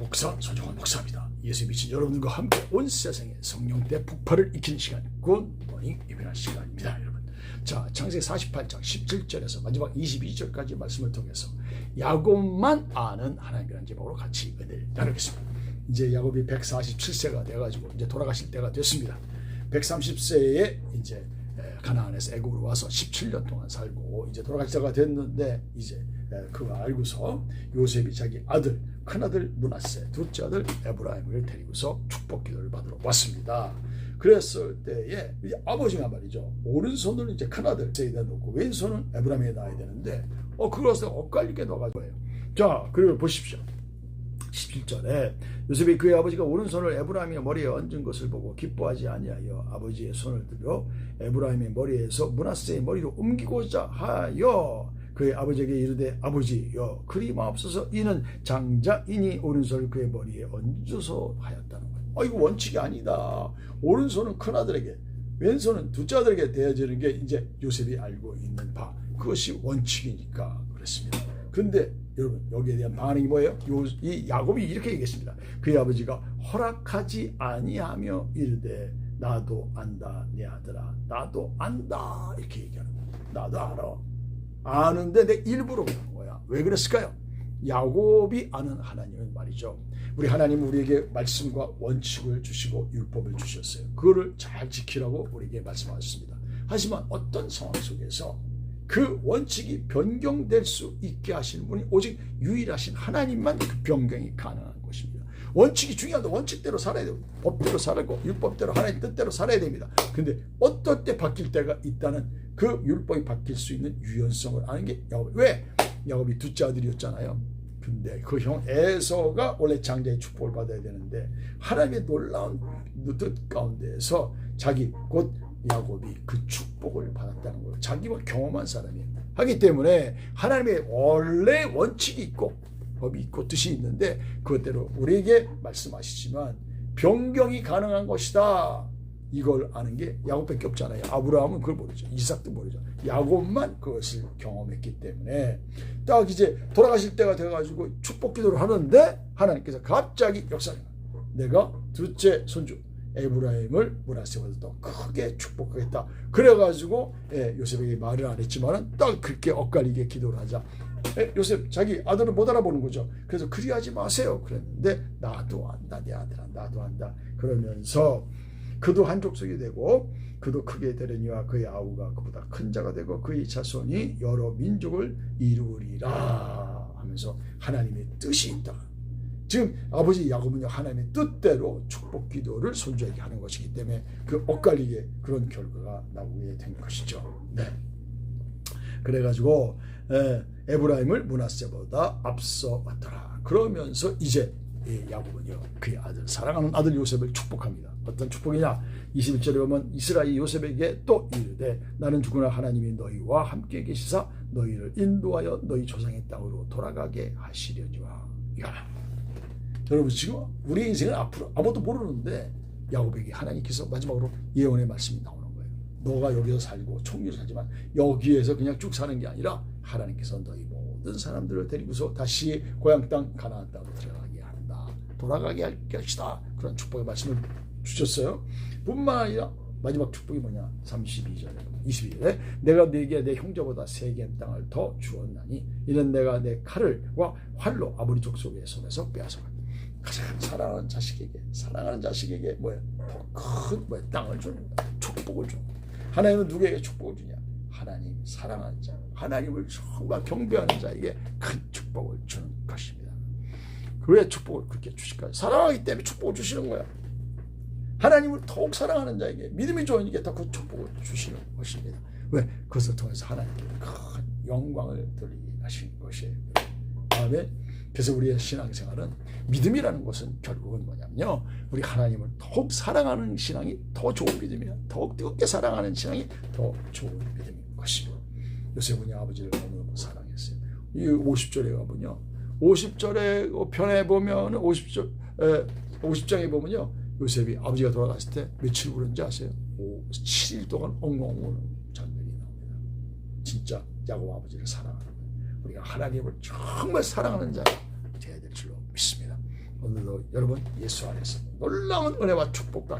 목사 소정원 목사입니다. 예수 미친 여러분들과 함께 온 세상에 성령 대폭발을 익히는 시간 굿모닝 예배할 시간입니다. 여러분. 자 창세기 48장 17절에서 마지막 22절까지 말씀을 통해서 야곱만 아는 하나님이라는 제목으로 같이 은혜를 나누겠습니다. 이제 야곱이 147세가 돼가지고 이제 돌아가실 때가 됐습니다. 130세에 이제 가나안에서 애굽으로 와서 17년 동안 살고 이제 돌아가실 때가 됐는데 이제 그거 알고서 요셉이 자기 아들 큰아들 문하세 둘째 아들 에브라임을 데리고서 축복 기도를 받으러 왔습니다. 그랬을 때에 아버지가 말이죠. 오른손을 이제 큰아들 세이다 놓고 왼손은 에브라임에 놔야 되는데 어 그것을 엇갈리게 넣어가지고. 자 그리고 보십시오 17절에 요셉이 그의 아버지가 오른손을 에브라임의 머리에 얹은 것을 보고 기뻐하지 아니하여 아버지의 손을 들여 에브라임의 머리에서 문하세의 머리로 옮기고자 하여 그의 아버지에게 이르되 아버지여 그리 마옵소서 이는 장자이니 오른손을 그의 머리에 얹어서 하였다는 거예요. 아 이거 원칙이 아니다. 오른손은 큰아들에게 왼손은 둘째 아들에게 대해지는 게 이제 요셉이 알고 있는 바 그것이 원칙이니까 그랬습니다. 근데 여러분 여기에 대한 반응이 뭐예요? 요, 이 야곱이 이렇게 얘기했습니다. 그의 아버지가 허락하지 아니하며 이르되 나도 안다 내 아들아 나도 안다 이렇게 얘기하는 거야. 나도 알아. 아는데 내 일부러 그런 거야. 왜 그랬을까요? 야곱이 아는 하나님은 말이죠. 우리 하나님은 우리에게 말씀과 원칙을 주시고 율법을 주셨어요. 그거를 잘 지키라고 우리에게 말씀하셨습니다. 하지만 어떤 상황 속에서 그 원칙이 변경될 수 있게 하시는 분이 오직 유일하신 하나님만 그 변경이 가능한 것입니다. 원칙이 중요한데 원칙대로 살아야 되고 법대로 살고 율법대로 하나님 뜻대로 살아야 됩니다. 근데 어떨 때 바뀔 때가 있다는 그 율법이 바뀔 수 있는 유연성을 아는 게 야곱. 왜? 야곱이 둘째 아들이었잖아요. 근데 그 형 에서가 원래 장자의 축복을 받아야 되는데 하나님의 놀라운 뜻 가운데에서 자기 곧 야곱이 그 축복을 받았다는 거예요. 자기가 경험한 사람이 하기 때문에 하나님의 원래 원칙이 있고 법이 있고 뜻이 있는데 그것대로 우리에게 말씀하시지만 변경이 가능한 것이다. 이걸 아는 게 야곱밖에 없잖아요. 아브라함은 그걸 모르죠. 이삭도 모르죠. 야곱만 그것을 경험했기 때문에 딱 이제 돌아가실 때가 돼가지고 축복 기도를 하는데 하나님께서 갑자기 역사를 내가 둘째 손주 에브라임을 더 크게 축복하겠다. 그래가지고 예, 요셉에게 말을 안 했지만은 딱 그렇게 엇갈리게 기도를 하자. 예, 요셉 자기 아들을 못 알아보는 거죠. 그래서 그리하지 마세요. 그랬는데 나도 안다 내 아들아 나도 안다. 그러면서 그도 한 족속이 되고 그도 크게 되려니와 그의 아우가 그보다 큰 자가 되고 그의 자손이 여러 민족을 이루리라 하면서 하나님의 뜻이 있다. 지금 아버지 야곱은요 하나님의 뜻대로 축복 기도를 손주에게 하는 것이기 때문에 그 엇갈리게 그런 결과가 나오게 된 것이죠. 네. 그래가지고 에, 브라임을 문하세보다 앞서 왔더라. 그러면서 이제 야곱은요 그의 아들 사랑하는 아들 요셉을 축복합니다. 어떤 축복이냐? 21절에 보면 이스라엘 요셉에게 또 이르되 나는 주구나 하나님이 너희와 함께 계시사 너희를 인도하여 너희 조상의 땅으로 돌아가게 하시려니와. 야. 여러분 지금 우리 인생은 앞으로 아무것도 모르는데 야곱에게 하나님께서 마지막으로 예언의 말씀이 나오는 거예요. 너가 여기서 살고 총리로 살지만 여기에서 그냥 쭉 사는 게 아니라 하나님께서 너희 모든 사람들을 데리고서 다시 고향 땅 가나안 땅으로 들어가게 한다. 돌아가게 할 것이다. 그런 축복의 말씀을 주셨어요. 뿐만 아니라 마지막 축복이 뭐냐? 32절에 22절에 내가 네게 내 형제보다 세겜 땅을 더 주었나니 이는 내가 내 칼을과 활로 아무리 족속의 손에서 빼앗아갔다. 가장 사랑하는 자식에게 사랑하는 자식에게 뭐야? 더큰 뭐야? 땅을 주는 거야 축복을 거야 하나님은 누구에게 축복을 주냐? 하나님 사랑하는 자. 하나님을 정말 경배하는 자에게 큰 축복을 주는 것입니다. 왜 축복을 그렇게 주실까요? 사랑하기 때문에 축복을 주시는 거야. 하나님을 더욱 사랑하는 자에게 믿음이 좋은 이게 더그 축복을 주시는 것입니다. 왜? 그것을 통해서 하나님께 큰 영광을 돌리게 하신 것이에요 다음에 그래서 우리의 신앙생활은 믿음이라는 것은 결국은 뭐냐면요. 우리 하나님을 더욱 사랑하는 신앙이 더 좋은 믿음이야. 더욱 뜨겁게 사랑하는 신앙이 더 좋은 믿음인 것이고. 요셉은 아버지를 너무너무 사랑했어요. 이 50절에 가보면요. 50절에 편에 보면 50절, 에, 50장에 보면요. 요셉이 아버지가 돌아갔을 때 며칠 울은지 아세요? 5, 7일 동안 엉엉 우는 장면이 나옵니다. 진짜 야곱 아버지를 사랑하는 우리가 하나님을 정말 사랑하는 자가 되어야 될 줄로 믿습니다. 오늘 오늘도 여러분 예수 안에서 놀라운 은혜와 축복과